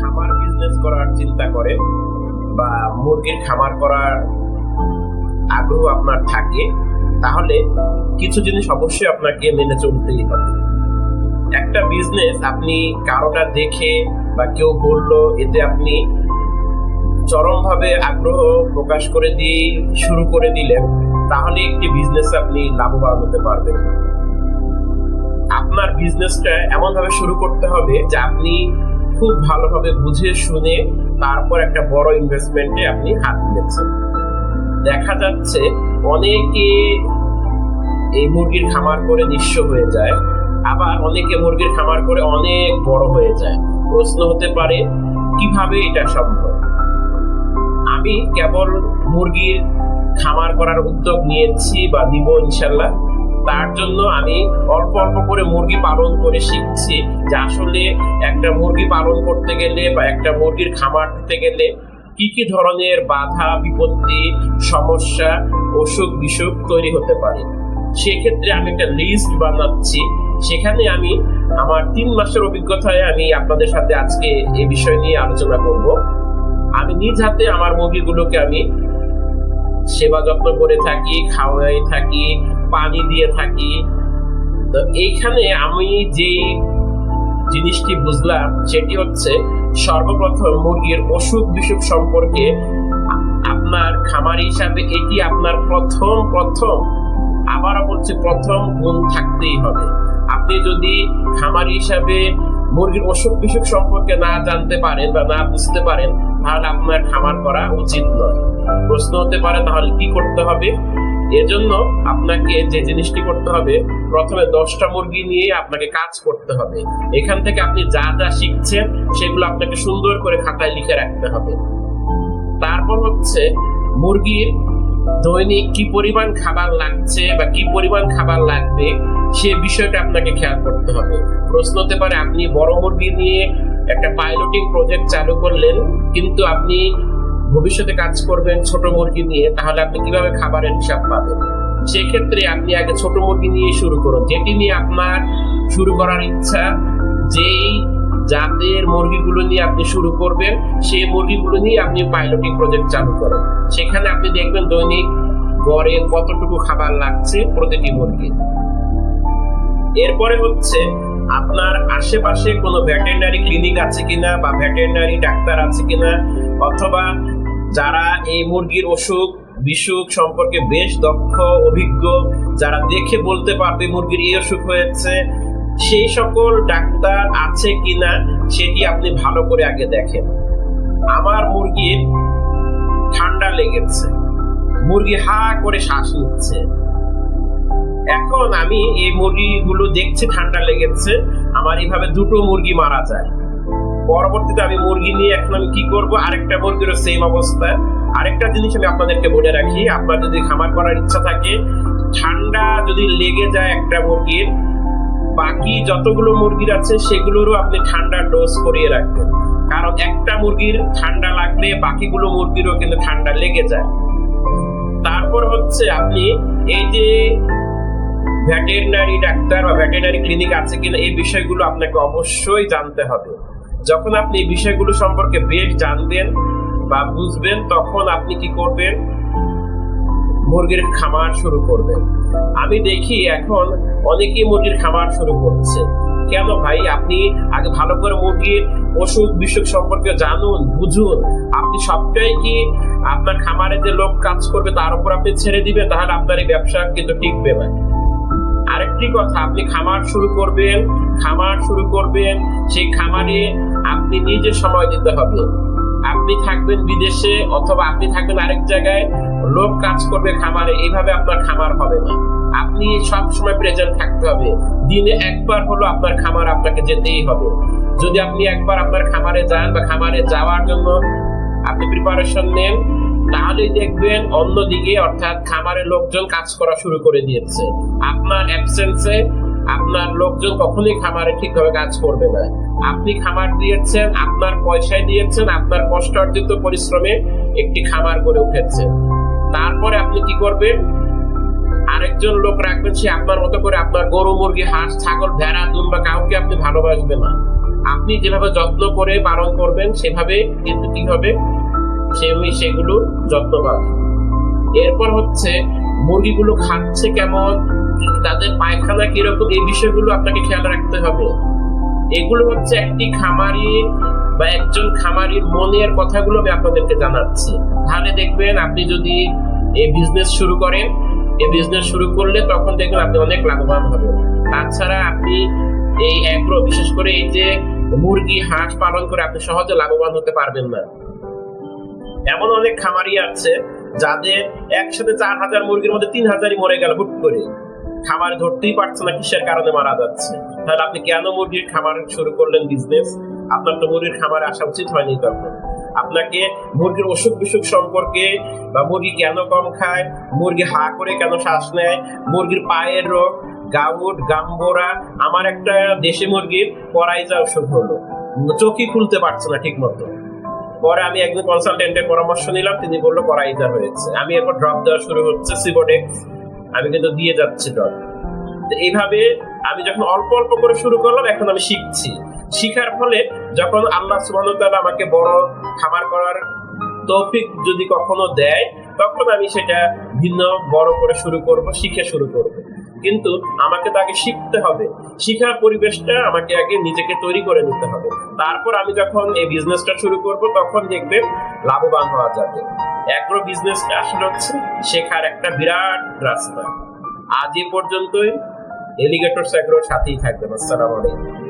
খামার বিজনেস করার চিন্তা করেন বা মুরগির খামার করার আগ্রহ আপনার থাকে, তাহলে কিছু জিনিস অবশ্যই আপনাকে মেনে চলতেই হবে একটা বিজনেস আপনি কারোটা দেখে বা কেউ বলল, এতে আপনি চরমভাবে আগ্রহ প্রকাশ করে দিয়ে শুরু করে দিলেন, তাহলে একটি বিজনেস আপনি লাভবান হতে পারবেন। আপনার বিজনেসটা এমন ভাবে শুরু করতে হবে যে আপনি খুব ভালোভাবে বুঝে শুনে তারপর একটা বড় ইনভেস্টমেন্টে আপনি হাত দিয়েছেন দেখা যাচ্ছে অনেকে এই মুরগির খামার করে নিঃস্ব হয়ে যায়, আবার অনেকে মুরগির খামার করে অনেক বড় হয়ে যায়। প্রশ্ন হতে পারে, কীভাবে এটা সম্ভব? আমি কেবল মুরগির খামার করার উদ্যোগ নিয়েছি বা নিব ইনশাল্লাহ তার জন্য আমি অল্প অল্প করে মুরগি পালন করে শিখছি যে আসলে একটা মুরগি পালন করতে গেলে বা একটা মুরগির খামার দিতে গেলে কি কি ধরনের বাধা, বিপত্তি, সমস্যা, অসুখ বিসুখ তৈরি হতে পারে। সেক্ষেত্রে আমি একটা লিস্ট বানাচ্ছি। সেখানে আমি আমার তিন মাসের অভিজ্ঞতায় আমি আপনাদের সাথে আজকে এ বিষয় নিয়ে আলোচনা করব। আমি নিজ হাতে আমার মুরগিগুলোকে আমি সেবা যত্ন করে থাকি, খাওয়াই থাকি পানি দিয়ে থাকি। তো এইখানে আমি যে জিনিসটি বুঝলাম, সেটি হচ্ছে সর্বপ্রথম মুরগির অসুখ বিসুখ সম্পর্কে আপনার খামার হিসাবে এটি আপনার প্রথম প্রথম, আবারও বলছি প্রথম গুণ থাকতেই হবে। আপনি যদি খামার হিসাবে মুরগির অসুখ বিসুখ সম্পর্কে না জানতে পারেন বা না বুঝতে পারেন, তাহলে আপনার খামার করা উচিত নয়। প্রশ্ন হতে পারে, তাহলে কি করতে হবে? এজন্য আপনাকে যে জিনিসটি করতে হবে, প্রথমে দশটা মুরগি নিয়ে আপনাকে কাজ করতে হবে। এখান থেকে আপনি যা যা শিখছেন, সেগুলো আপনাকে সুন্দর করে খাতায় লিখে রাখতে হবে। তারপর হচ্ছে মুরগির দৈনিক কি পরিমাণ খাবার লাগছে বা কি পরিমাণ খাবার লাগবে, সে বিষয়টা আপনাকে খেয়াল করতে হবে। প্রশ্ন হতে পারে, আপনি বড় মুরগি নিয়ে একটা পাইলটিং প্রজেক্ট চালু করলেন, কিন্তু আপনি ভবিষ্যতে কাজ করবেন ছোট মুরগি নিয়ে, তাহলে আপনি কীভাবে খাবারের হিসাব পাবেন? সেক্ষেত্রে আপনি আগে ছোট মুরগি নিয়ে শুরু করুন। যেটি নিয়ে আপনার শুরু করার ইচ্ছা, যেই জাতের মুরগিগুলো নিয়ে আপনি শুরু করবেন, সেই মুরগিগুলো নিয়ে আপনি পাইলটিং প্রজেক্ট চালু করেন। সেখানে আপনি দেখবেন দৈনিক গড়ে কতটুকু খাবার লাগছে প্রতিটি মুরগি এরপরে হচ্ছে, আপনার আশেপাশে কোনো ভেটেরিনারি ক্লিনিক আছে কিনা বা ভেটেরিনারি ডাক্তার আছে কিনা, অথবা যারা এই মুরগির অসুখ বিসুখ সম্পর্কে বেশ দক্ষ, অভিজ্ঞ, যারা দেখে বলতে পারবে মুরগির এই অসুখ হয়েছে, সেই সকল ডাক্তার আছে কিনা সেটি আপনি ভালো করে আগে দেখেন। আমার মুরগির ঠান্ডা লেগেছে। মুরগি হা করে শ্বাস নিচ্ছে। এখন আমি এই মুরগিগুলো দেখছি ঠান্ডা লেগেছে, আমার এইভাবে দুটো মুরগি মারা যায়। পরবর্তীতে আমি মুরগি নিয়ে এখন আমি কি করব? আরেকটা মুরগিরও সেম অবস্থা। আরেকটা জিনিস আমি আপনাদেরকে বলে রাখি, আপনার যদি খামার করার ইচ্ছা থাকে, ঠান্ডা যদি লেগে যায় একটা মুরগির, বাকি যতগুলো মুরগির আছে সেগুলোরও আপনি ঠান্ডা ডোজ করিয়ে রাখবেন। কারণ একটা মুরগির ঠান্ডা লাগলে বাকিগুলো মুরগিরও কিন্তু ঠান্ডা লেগে যায়। তারপর হচ্ছে আপনি এই যে ভেটেরিনারি ডাক্তার বা ভেটেরিনারি ক্লিনিক আছে কিনা, এই বিষয়গুলো আপনাকে অবশ্যই জানতে হবে। যখন আপনি এই বিষয়গুলো সম্পর্কে বেশ জানবেন বা বুঝবেন, তখন আপনি কি করবেন? মুরগির খামার শুরু করবেন। আমি দেখি এখন অনেকেই মুরগির খামার শুরু করছে। কেন ভাই? আপনি আগে ভালো করে মুরগির অসুখ বিসুখ সম্পর্কে জানুন, বুঝুন। আপনি সবটাই কি আপনার খামারে যে লোক কাজ করবে, তার উপর আপনি ছেড়ে দিবেন? তাহলে আপনার এই ব্যবসা কিন্তু টিকবে না। আরেকটি কথা, আপনি খামার শুরু করবেন, খামার শুরু করবেন, সেই খামারে আপনি নিজে সময় দিতে হবে। আপনি থাকবেন বিদেশে অথবা আপনি থাকবেন আরেক জায়গায়, লোক কাজ করবে খামারে, এইভাবে আপনার খামার হবে না। আপনি সব সময় প্রেজেন্ট থাকতে হবে। দিনে একবার হলো আপনার খামার আপনাকে যেতেই হবে। যদি আপনি একবার আপনার খামারে যান বা খামারে যাওয়ার জন্য আপনি প্রিপারেশন নেন তাহলেই দেখবেন অন্যদিকে, অর্থাৎ খামারের লোকজন কাজ করা শুরু করে দিয়েছে। আপনার অ্যাবসেন্সে আপনার লোকজন কখনোই খামারে ঠিকভাবে কাজ করবে না। আপনি খামার দিয়েছেন, আপনার পয়সায় দিয়েছেন, আপনার কষ্ট অর্জিত পরিশ্রমে একটি খামার গড়ে উঠেছে। তারপরে আপনি কি করবেন? আরেকজন লোক রাখবেন, সে আপনার মতো করে আপনার গরু, মুরগি, হাঁস, ছাগল, ভেড়া দুম্বা কাউকে আপনি ভালোবাসবে না। আপনি যেভাবে যত্ন করে পালন করবেন, সেভাবে কিন্তু কি হবে? সে সেগুলো যত্ন পাবে। এরপর হচ্ছে, মুরগিগুলো খাচ্ছে কেমন? তাদের পায়খানা কীরকম? এই বিষয়গুলো আপনাকে খেয়াল রাখতে হবে। এগুলো হচ্ছে একটি বা একজন মনের কথাগুলো আমি আপনাদেরকে জানাচ্ছি। তাহলে দেখবেন আপনি যদি এই বিজনেস শুরু করেন এই বিজনেস শুরু করলে তখন দেখবেন আপনি অনেক লাভবান হবেন। তাছাড়া আপনি এই অ্যাগ্রো বিশেষ করে এই যে মুরগি, হাঁস পালন করে আপনি সহজে লাভবান হতে পারবেন না। এমন অনেক খামারি আছে যাদের একসাথে চার হাজার মুরগির মধ্যে তিন হাজারই মরে গেল হুট করে। খামার ধরতেই পারছে না, কিসের কারণে মারা যাচ্ছে? তাহলে আপনি কেন মুরগির খামার শুরু করলেন বিজনেস আপনার তো মুরগির খামারে আসা উচিত হয়নি তখন। আপনাকে মুরগির অসুখ বিসুখ সম্পর্কে বা মুরগি কেন কম খায়, মুরগি হা করে কেন শ্বাস নেয়, মুরগির পায়ের রোগ, গাউট, গাম্বোরা, আমার একটা দেশি মুরগির পরাইজা অসুখ হলো। চোখই খুলতে পারছে না ঠিক মতো পরে আমি একজন কনসালটেন্টের পরামর্শ নিলাম, তিনি বলল পরাইজা হয়েছে। আমি এরপর ড্রপ দেওয়া শুরু হচ্ছে সিবোডেক্স আমি কিন্তু দিয়ে যাচ্ছি ড্রপ তো এইভাবে আমি যখন অল্প অল্প করে শুরু করলাম, এখন আমি শিখছি। শিখার ফলে যখন আল্লাহ তাআলা আমাকে বড় খামার করার তৌফিক যদি কখনো দেয়, তখন আমি সেটা ভিন্ন, বড় করে শুরু করব, শিখে শুরু করব। কিন্তু আমাকে তাকে শিখতে হবে। শিখার পরিবেশটা আমাকে আগে নিজেকে তৈরি করে নিতে হবে। তারপর আমি যখন এই বিজনেসটা শুরু করব, তখন দেখবে লাভবান হওয়া যাবে। অ্যাগ্রো বিজনেসটা আসলে হচ্ছে শেখার একটা বিরাট রাস্তা। আজ এ পর্যন্তই। এলিগেটর স্যাগ্রোর সাথেই থাকবেন। আসসালামু আলাইকুম।